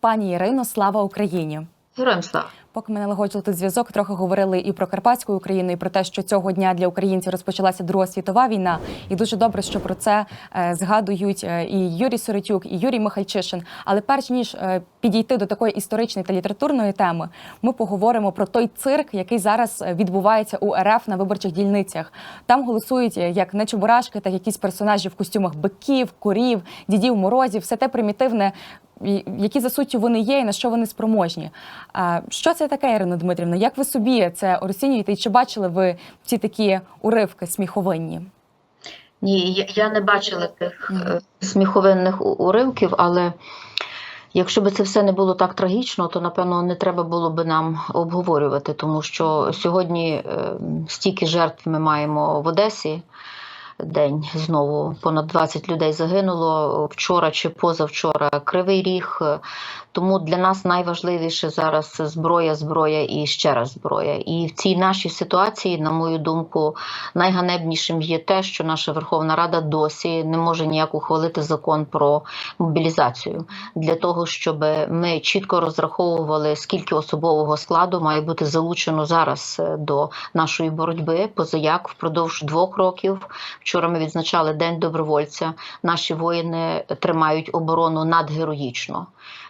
пані Ірино. Слава Україні! Героям слава. Поки ми налагоджували тут зв'язок, трохи говорили і про Карпатську Україну, і про те, що цього дня для українців розпочалася Друга світова війна. І дуже добре, що про це е, згадують е, і Юрій Соротюк, і Юрій Михальчишин. Але перш ніж е, підійти до такої історичної та літературної теми, ми поговоримо про той цирк, який зараз відбувається у РФ на виборчих дільницях. Там голосують як не чебурашки, так якісь персонажі в костюмах биків, корів, дідів морозів, все те примітивне. Які за суттю вони є і на що вони спроможні. А що це таке, Ірина Дмитрівна? Як ви собі це розцінюєте? І чи бачили ви ці такі уривки сміховинні? Ні, я, не бачила тих е, сміховинних уривків, але якщо б це все не було так трагічно, то напевно не треба було б нам обговорювати, тому що сьогодні е, стільки жертв ми маємо в Одесі. День знову понад 20 людей загинуло вчора чи позавчора. Кривий ріг. Тому для нас найважливіше зараз зброя, зброя і ще раз зброя. І в цій нашій ситуації, на мою думку, найганебнішим є те, що наша Верховна Рада досі не може ніяк ухвалити закон про мобілізацію для того, щоб ми чітко розраховували, скільки особового складу має бути залучено зараз до нашої боротьби. Позаяк впродовж двох років. Вчора ми відзначали День добровольця. Наші воїни тримають оборону надгероїчно.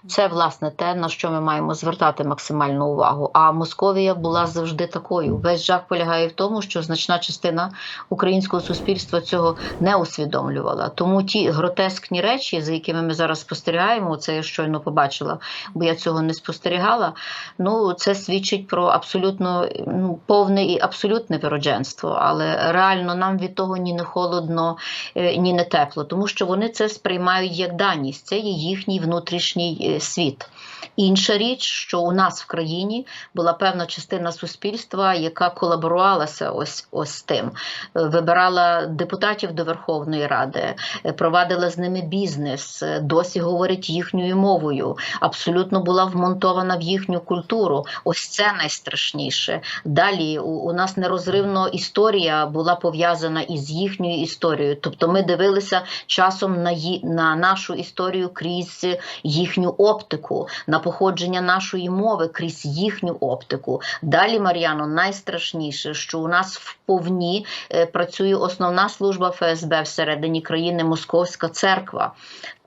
Це власне те, на що ми маємо звертати максимальну увагу. А Московія була завжди такою. Весь жах полягає в тому, що значна частина українського суспільства цього не усвідомлювала. Тому ті гротескні речі, за якими ми зараз спостерігаємо, це я щойно побачила, бо я цього не спостерігала. Ну це свідчить про абсолютно ну, повне і абсолютне виродженство. Але реально нам від того ні не холодно, е, ні не тепло, тому що вони це сприймають як даність. Це є їхній внутрішній е, світ. Інша річ, що у нас в країні була певна частина суспільства, яка колаборувалася ось ось тим, Е, вибирала депутатів до Верховної Ради, провадила з ними бізнес, досі говорить їхньою мовою, абсолютно була вмонтована в їхню культуру. Ось це найстрашніше. Далі у, у нас нерозривно історія була пов'язана із їхньою історією. Тобто ми дивилися часом на, ї, на нашу історію крізь їхню оптику, на походження нашої мови крізь їхню оптику. Далі, Мар'яно, найстрашніше, що у нас вповні е, працює основна служба ФСБ всередині країни Московська церква.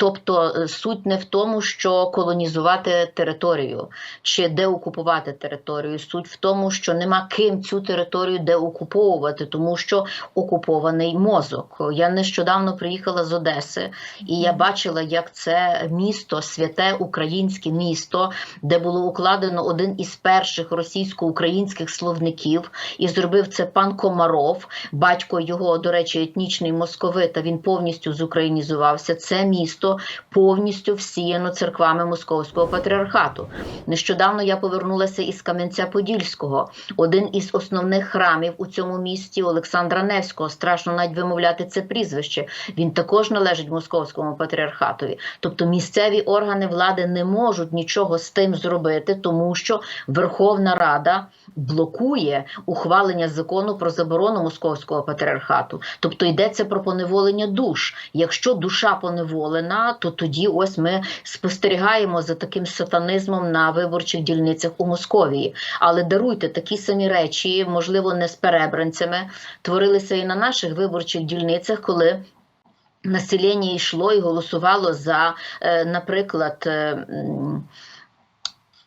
Тобто е, суть не в тому, що колонізувати територію чи деокупувати територію. Суть в тому, що нема ким цю територію деокуповувати, тому що окупований мозок. Я нещодавно приїхала з Одеси, і я бачила, як це місто, святе українське місто, де було укладено один із перших російсько-українських словників, і зробив це пан Комаров, батько його, до речі, етнічний московит, а він повністю зукраїнізувався. Це місто повністю всіяно церквами московського патріархату. Нещодавно я повернулася із Кам'янця-Подільського. Один із основних храмів у цьому місті Олександра Невського. Страшно навіть вимовляти це прізвище. Він також належить московському патріархатові. Тобто місцеві органи влади не можуть нічого з тим зробити, тому що Верховна Рада блокує ухвалення закону про заборону московського патріархату. Тобто йдеться про поневолення душ. Якщо душа поневолена, то тоді ось ми спостерігаємо за таким сатанизмом на виборчих дільницях у Московії. Але даруйте такі самі речі, можливо, не з перебранцями, творилися і на наших виборчих дільницях, коли. Населення йшло і голосувало за, е, наприклад, е,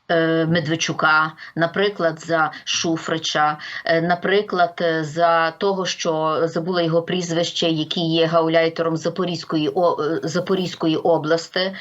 Медведчука, наприклад, за Шуфрича, е, наприклад, е, за того, що забула його прізвище, який є гауляйтером Запорізької, е, Запорізької області.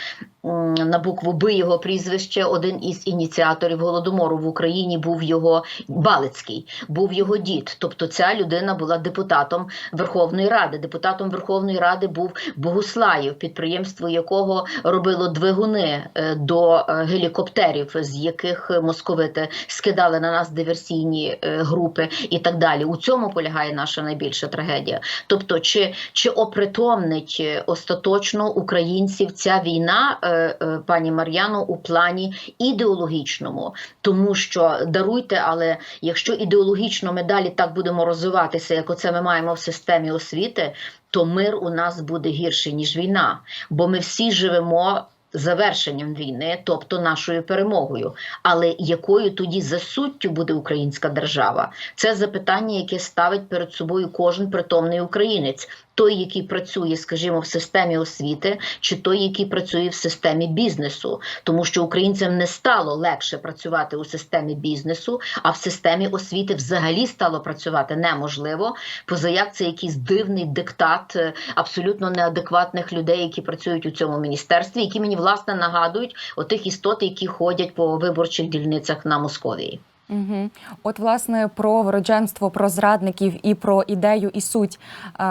На букву Б його прізвище, один із ініціаторів голодомору в Україні був його Балицький, був його дід. Тобто ця людина була депутатом Верховної Ради. Депутатом Верховної Ради був Богуслаєв, підприємство якого робило двигуни е, до е, гелікоптерів, з яких московити скидали на нас диверсійні е, групи і так далі. У цьому полягає наша найбільша трагедія. Тобто, чи, чи опритомнить е, остаточно українців ця війна, е, е, пані Мар'яно, у плані ідеологічному, тому що даруйте, але якщо ідеологічно ми далі так будемо розвиватися, як оце ми маємо в системі освіти, то мир у нас буде гірший ніж війна, бо ми всі живемо завершенням війни, тобто нашою перемогою. Але якою тоді за суттю буде українська держава? Це запитання, яке ставить перед собою кожен притомний українець. Той, який працює, скажімо, в системі освіти, чи той, який працює в системі бізнесу, тому що українцям не стало легше працювати у системі бізнесу, а в системі освіти взагалі стало працювати неможливо. Позаяк це якийсь дивний диктат е, абсолютно неадекватних людей, які працюють у цьому міністерстві, які мені власне нагадують отих істот, які ходять по виборчих дільницях на Московії. Угу. От, власне, про вродженство, про зрадників і про ідею і суть.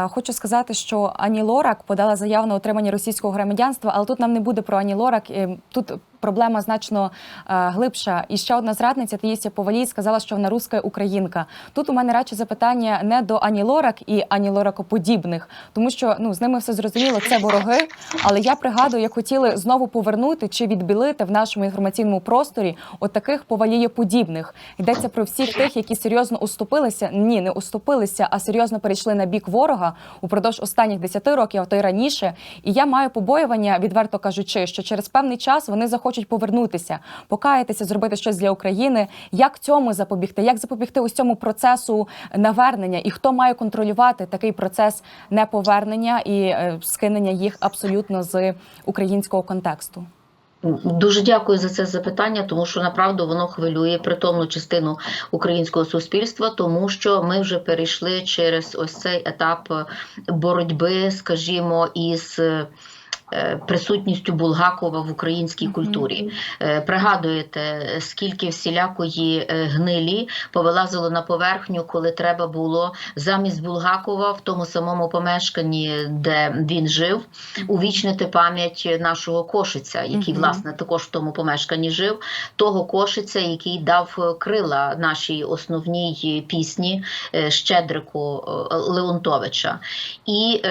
Хочу сказати, що Ані Лорак подала заяву на отримання російського громадянства, але тут нам не буде про Ані Лорак. Е, Тут проблема значно е, глибша. І ще одна зрадниця Таїсія Повалій сказала, що вона руська українка. Тут у мене радше запитання не до Ані Лорак і Ані Лоракоподібних, тому що ну з ними все зрозуміло, це вороги. Але я пригадую, як хотіли знову повернути чи відбілити в нашому інформаційному просторі от повалієподібних. Йдеться про всіх тих, які серйозно уступилися. Ні, не уступилися, а серйозно перейшли на бік ворога упродовж останніх 10 років, а то й раніше. І я маю побоювання, відверто кажучи, що через певний час вони захочуть повернутися, покаятися, зробити щось для України. Як цьому запобігти? Як запобігти ось цьому процесу навернення? І хто має контролювати такий процес неповернення і е, скинення їх абсолютно з українського контексту? Дуже дякую за це запитання, тому що направду воно хвилює притомну частину українського суспільства, тому що ми вже перейшли через ось цей етап боротьби, скажімо, із. Е, Присутністю Булгакова в українській культурі. Е, Пригадуєте, скільки всілякої е, гнилі повилазило на поверхню, коли треба було замість Булгакова в тому самому помешканні, де він жив, увічнити пам'ять нашого кошиця, який, власне, також в тому помешканні жив, того кошиця, який дав крила нашій основній пісні Щедрику Леонтовича. І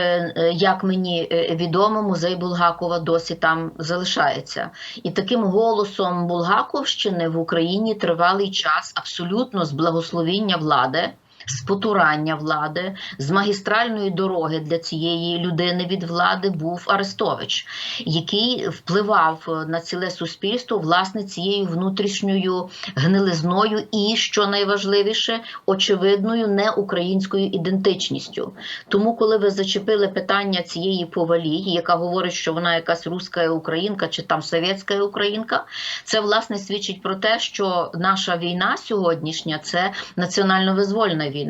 як мені відомо, музей Булгакова досі там залишається. І таким голосом Булгаковщини в Україні тривалий час абсолютно з благословіння влади. З потурання влади, з магістральної дороги для цієї людини від влади був Арестович, який впливав на ціле суспільство власне цією внутрішньою гнилизною і, що найважливіше, очевидною неукраїнською ідентичністю. Тому, коли ви зачепили питання цієї повалії, яка говорить, що вона якась руська українка чи там совєтська українка, це власне свідчить про те, що наша війна сьогоднішня це національно-визвольна війна.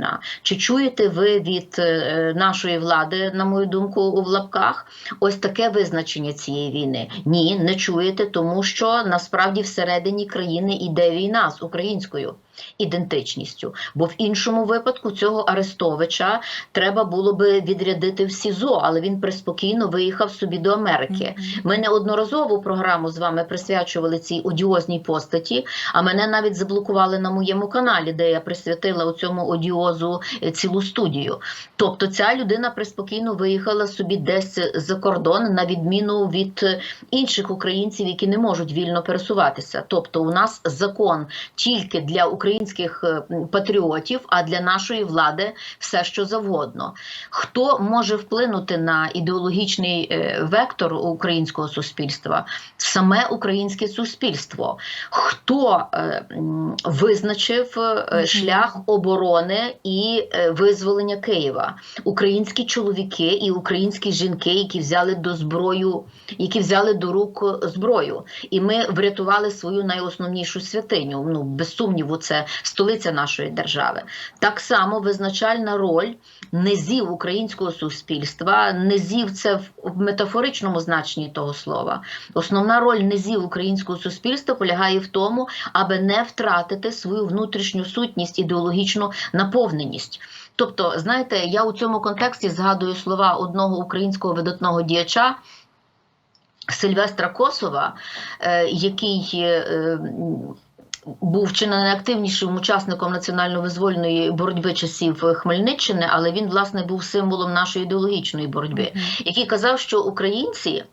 Чи чуєте ви від е, нашої влади, на мою думку, у лапках ось таке визначення цієї війни? Ні, не чуєте, тому що насправді всередині країни йде війна з українською ідентичністю. Бо в іншому випадку цього Арестовича треба було би відрядити в СІЗО, але він приспокійно виїхав собі до Америки. Ми неодноразово програму з вами присвячували цій одіозній постаті, а мене навіть заблокували на моєму каналі, де я присвятила у цьому одіозу е, цілу студію. Тобто ця людина приспокійно виїхала собі десь за кордон, на відміну від інших українців, які не можуть вільно пересуватися. Тобто, у нас закон тільки для українських е, патріотів, а для нашої влади все, що завгодно. Хто може вплинути на ідеологічний е, вектор українського суспільства? Саме українське суспільство. Хто е, визначив шлях оборони і визволення Києва? Українські чоловіки і українські жінки, які взяли до зброю, які взяли до рук зброю, і ми врятували свою найосновнішу святиню. Ну без сумніву, це столиця нашої держави. Так само визначальна роль низів українського суспільства, низів це в- метафоричному значенні того слова. Основна роль низів українського суспільства полягає в тому, аби не втратити свою внутрішню сутність, ідеологічну наповненість. Тобто, знаєте, я у цьому контексті згадую слова одного українського видатного діяча. Сильвестра Косова, е, який е, був чи не найактивнішим учасником національно-визвольної боротьби часів Хмельниччини, але він, власне, був символом нашої ідеологічної боротьби, який казав, що українці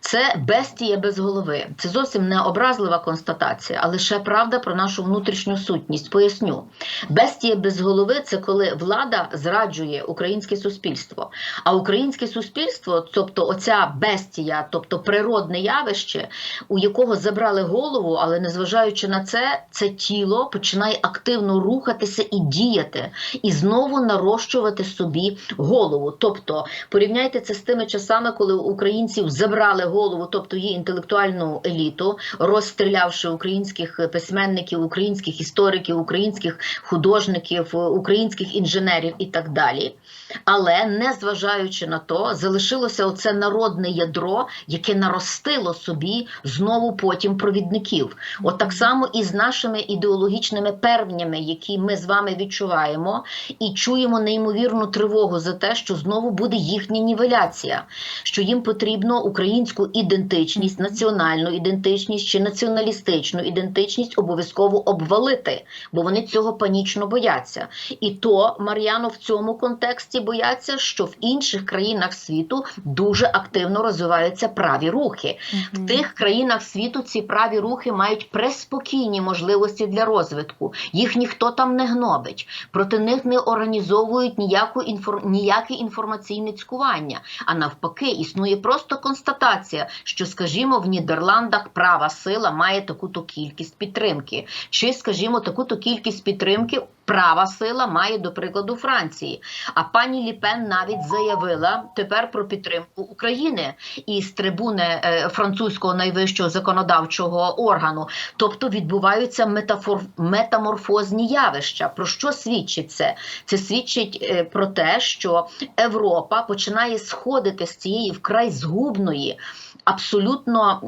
Це бестія без голови. Це зовсім не образлива констатація, а лише правда про нашу внутрішню сутність. Поясню, бестія без голови це коли влада зраджує українське суспільство. А українське суспільство, тобто оця бестія, тобто природне явище, у якого забрали голову, але незважаючи на це, це тіло починає активно рухатися і діяти, і знову нарощувати собі голову. Тобто порівняйте це з тими часами, коли українців забрали голову, тобто її інтелектуальну еліту, розстрілявши українських письменників, українських істориків, українських художників, українських інженерів і так далі. Але незважаючи на то, залишилося оце народне ядро, яке наростило собі знову потім провідників. От так само і з нашими ідеологічними первнями, які ми з вами відчуваємо, і чуємо неймовірну тривогу за те, що знову буде їхня нівеляція, що їм потрібно українську ідентичність, національну ідентичність чи націоналістичну ідентичність обов'язково обвалити, бо вони цього панічно бояться. І то Мар'яно в цьому контексті бояться, що в інших країнах світу дуже активно розвиваються праві рухи. В тих країнах світу ці праві рухи мають преспокійні можливості для розвитку. Їх ніхто там не гнобить, проти них не організовують ніяку інфор... ніяке інформаційне цькування. А навпаки, існує просто констатація, що, скажімо, в Нідерландах права сила має таку-то кількість підтримки, чи, скажімо, таку-то кількість підтримки. Права сила має, до прикладу, Франції. А пані Ліпен навіть заявила тепер про підтримку України із трибуни е, французького найвищого законодавчого органу. Тобто відбуваються метафор... метаморфозні явища. Про що свідчить це? Це свідчить е, про те, що Європа починає сходити з цієї вкрай згубної, абсолютно.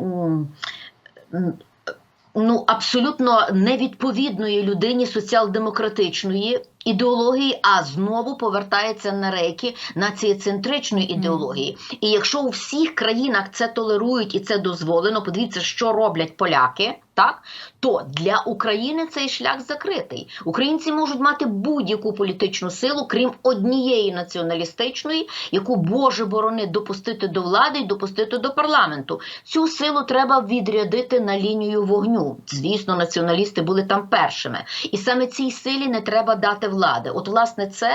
Ну абсолютно невідповідної людині соціал-демократичної ідеології, а знову повертається на рейки націєцентричної ідеології. І якщо у всіх країнах це толерують і це дозволено, подивіться, що роблять поляки. Так, то для України цей шлях закритий. Українці можуть мати будь-яку політичну силу, крім однієї націоналістичної, яку Боже борони допустити до влади і допустити до парламенту. Цю силу треба відрядити на лінію вогню. Звісно, націоналісти були там першими, і саме цій силі не треба дати влади. От, власне, це.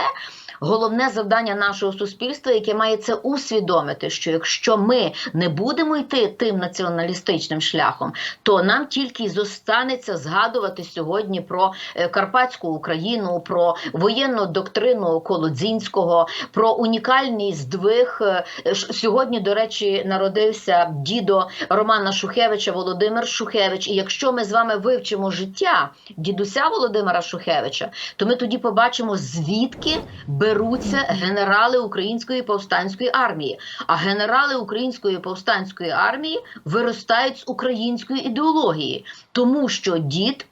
Головне завдання нашого суспільства, яке має це усвідомити, що якщо ми не будемо йти тим націоналістичним шляхом, то нам тільки й зостанеться згадувати сьогодні про е, Карпатську Україну, про воєнну доктрину Колодзінського, про унікальний здвиг. Е, Сьогодні, до речі, народився дідо Романа Шухевича Володимир Шухевич. І якщо ми з вами вивчимо життя дідуся Володимира Шухевича, то ми тоді побачимо, звідки беруться генерали Української повстанської армії. А генерали Української повстанської армії виростають з української ідеології, тому що дід.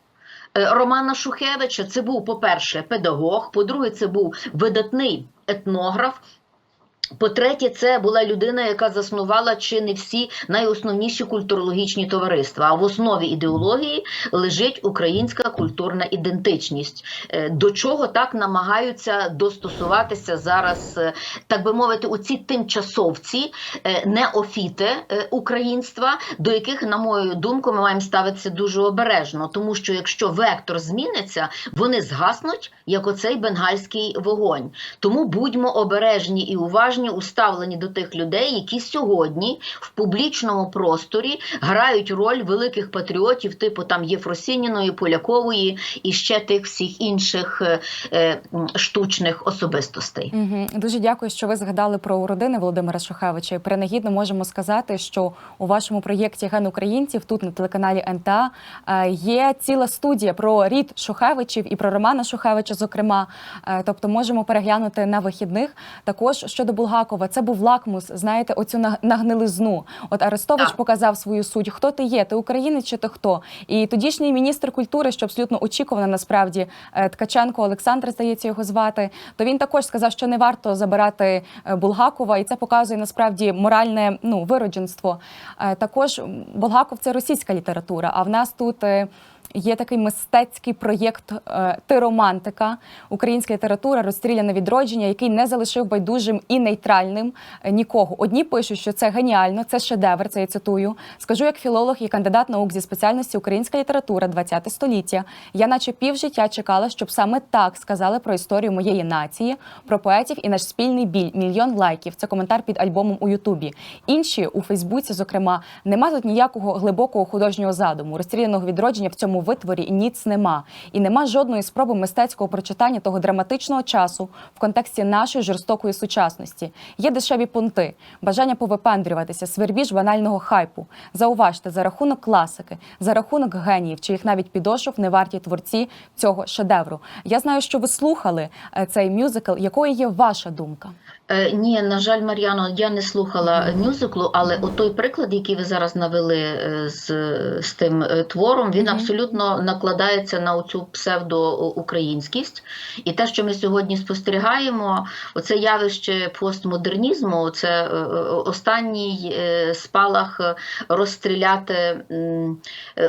е, Романа Шухевича це був, по-перше, педагог, по-друге, це був видатний етнограф. По-третє, це була людина, яка заснувала чи не всі найосновніші культурологічні товариства. А в основі ідеології лежить українська культурна ідентичність. Е, До чого так намагаються достосуватися зараз, е, так би мовити, у ці тимчасовці, е, неофіти українства, до яких, на мою думку, ми маємо ставитися дуже обережно, тому що якщо вектор зміниться, вони згаснуть, як оцей бенгальський вогонь. Тому будьмо обережні і уважні у ставленні до тих людей, які сьогодні в публічному просторі грають роль великих патріотів, типу там Єфросініної, Полякової і ще тих всіх інших е, е, штучних особистостей. Угу. Дуже дякую, що ви згадали про родини Володимира Шухевича. І принагідно можемо сказати, що у вашому проєкті Ген українців тут на телеканалі НТА е, є ціла студія про рід Шухевичів і про Романа Шухевича, зокрема. Е, Тобто можемо переглянути на вихідних. Також щодо Булгакова, це був лакмус, знаєте, оцю нагнилизну. От Арестович Так. показав свою суть. Хто ти є? Ти українець чи ти хто? І тодішній міністр культури, що абсолютно очікувано насправді е, Ткаченко Олександр, здається, його звати. То він також сказав, що не варто забирати е, Булгакова, і це показує насправді моральне ну виродженство. Е, Також Булгаков це російська література. А в нас тут. Є такий мистецький проєкт е, Тиромантика, українська література, розстріляне відродження, який не залишив байдужим і нейтральним е, нікого. Одні пишуть, що це геніально, це шедевр. Це я цитую. Скажу як філолог і кандидат наук зі спеціальності українська література 20 століття. Я, наче півжиття, чекала, щоб саме так сказали про історію моєї нації, про поетів і наш спільний біль. Мільйон лайків. Це коментар під альбомом у Ютубі. Інші у Фейсбуці, зокрема, нема тут ніякого глибокого художнього задуму. Розстріляного відродження в цьому витворі ніц нема. І нема жодної спроби мистецького прочитання того драматичного часу в контексті нашої жорстокої сучасності. Є дешеві пункти, бажання повипендрюватися, свербіж банального хайпу. Зауважте, за рахунок класики, за рахунок геніїв, чиїх навіть підошов не варті творці цього шедевру. Я знаю, що ви слухали е, цей мюзикл. Якою є ваша думка? Е, ні, на жаль, Мар'яно, я не слухала мюзиклу, але той приклад, який ви зараз навели е, з, з тим е, твором, він Мгм. Абсолютно накладається на оцю псевдоукраїнськість. І те, що ми сьогодні спостерігаємо, оце явище постмодернізму, це е, е, останній е, спалах розстріляти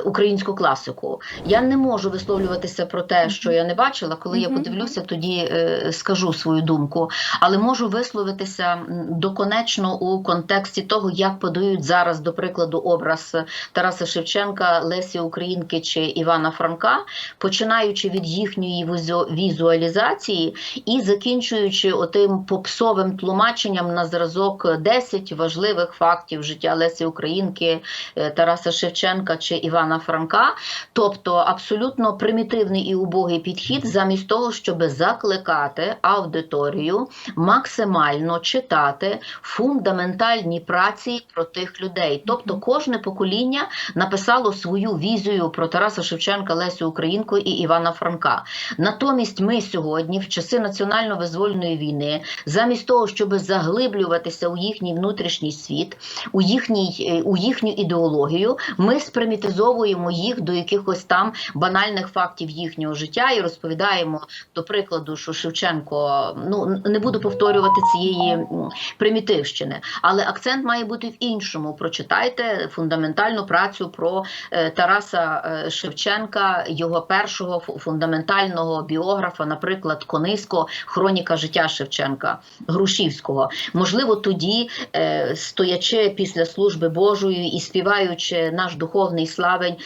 українську класику. Я не можу висловлюватися про те, що я не бачила. Коли я подивлюся, тоді скажу свою думку. Але можу висловитися доконечно у контексті того, як подають зараз, до прикладу, образ Тараса Шевченка, Лесі Українки чи Івана Франка, починаючи від їхньої візуалізації і закінчуючи отим попсовим тлумаченням на зразок 10 важливих фактів життя Лесі Українки, е, Тараса Шевченка чи Івана Франка. Тобто абсолютно примітивний і убогий підхід, замість того, щоб закликати аудиторію максимально читати фундаментальні праці про тих людей. Тобто, кожне покоління написало свою візію про Тараса Шевченка, Лесю Українку і Івана Франка. Натомість, ми сьогодні, в часи національно-визвольної війни, замість того, щоб заглиблюватися у їхній внутрішній світ, у їхній е, у їхню ідеологію, ми спримітизовуємо їх до якихось там банальних фактів їхнього життя і розповідаємо, до прикладу, що Шевченко ну не буду повторювати цієї примітивщини, але акцент має бути в іншому. Прочитайте фундаментальну працю про е, Тараса е, Шевченка, його першого фу- фундаментального біографа, наприклад, Конисько, хроніка життя Шевченка Грушівського. Можливо, тоді, е, стоячи після служби Божої і співаючи наш духовний славень,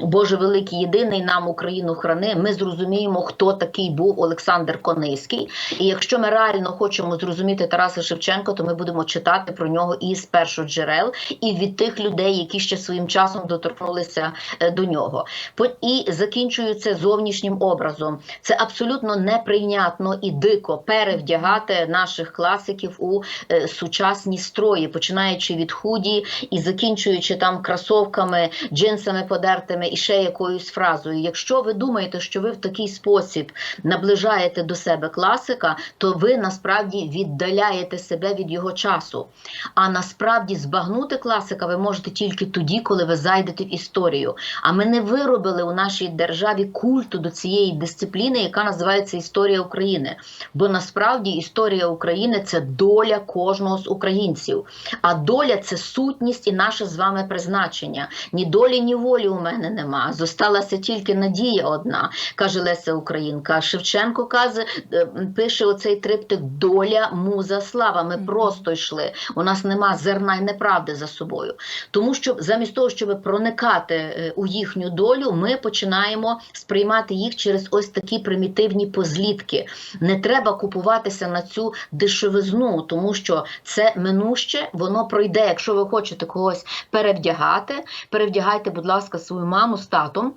Боже великий єдиний нам Україну храни, ми зрозуміємо, хто такий був Олександр Кониський. І якщо ми реально хочемо зрозуміти Тараса Шевченка, то ми будемо читати про нього із першоджерел і від тих людей, які ще своїм часом доторкнулися е, до нього. По- І закінчую це зовнішнім образом. Це абсолютно неприйнятно і дико перевдягати наших класиків у е, сучасні строї, починаючи від худі і закінчуючи там кросовками, джинсами подертими і ще якоюсь фразою. Якщо ви думаєте, що ви в такий спосіб наближаєте до себе класика, то ви насправді віддаляєте себе від його часу. А насправді збагнути класика ви можете тільки тоді, коли ви зайдете в історію. А ми не виробили у нашій державі культу до цієї дисципліни, яка називається історія України. Бо насправді історія України це доля кожного з українців. А доля це сутність і наше з вами призначення. Ні долі, ні волі у мене нема. Зосталася тільки надія одна, каже Леся Українка. Шевченко каже, е, пише оцей триптик Доля, муза, слава. Ми просто йшли. У нас нема зерна й неправди за собою. Тому що замість того, щоб проникати е, у їхню долю, ми починаємо сприймати їх через ось такі примітивні позлітки. Не треба купуватися на цю дешевизну, тому що це минуще, воно пройде. Якщо ви хочете когось перевдягати, перевдягайте, будь ласка, свою маму з татом.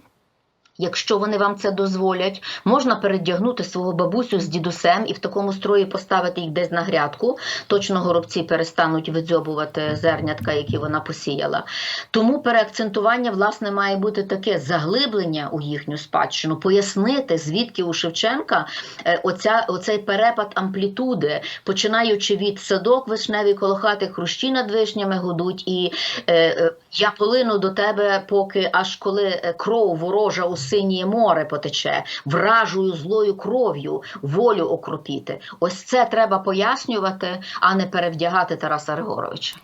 Якщо вони вам це дозволять, можна передягнути свого бабусю з дідусем і в такому строї поставити їх десь на грядку. Точно горобці перестануть видзьобувати зернятка, які вона посіяла. Тому переакцентування власне має бути таке заглиблення у їхню спадщину, пояснити, звідки у Шевченка е, оця, оцей перепад амплітуди, починаючи від садок вишневі коло хати, хрущі над вишнями гудуть, і е, е, я полину до тебе, поки аж коли е, кров ворожа у синє море потече, вражою злою кров'ю волю окрупіти. Ось це треба пояснювати, а не перевдягати Тараса Григоровича.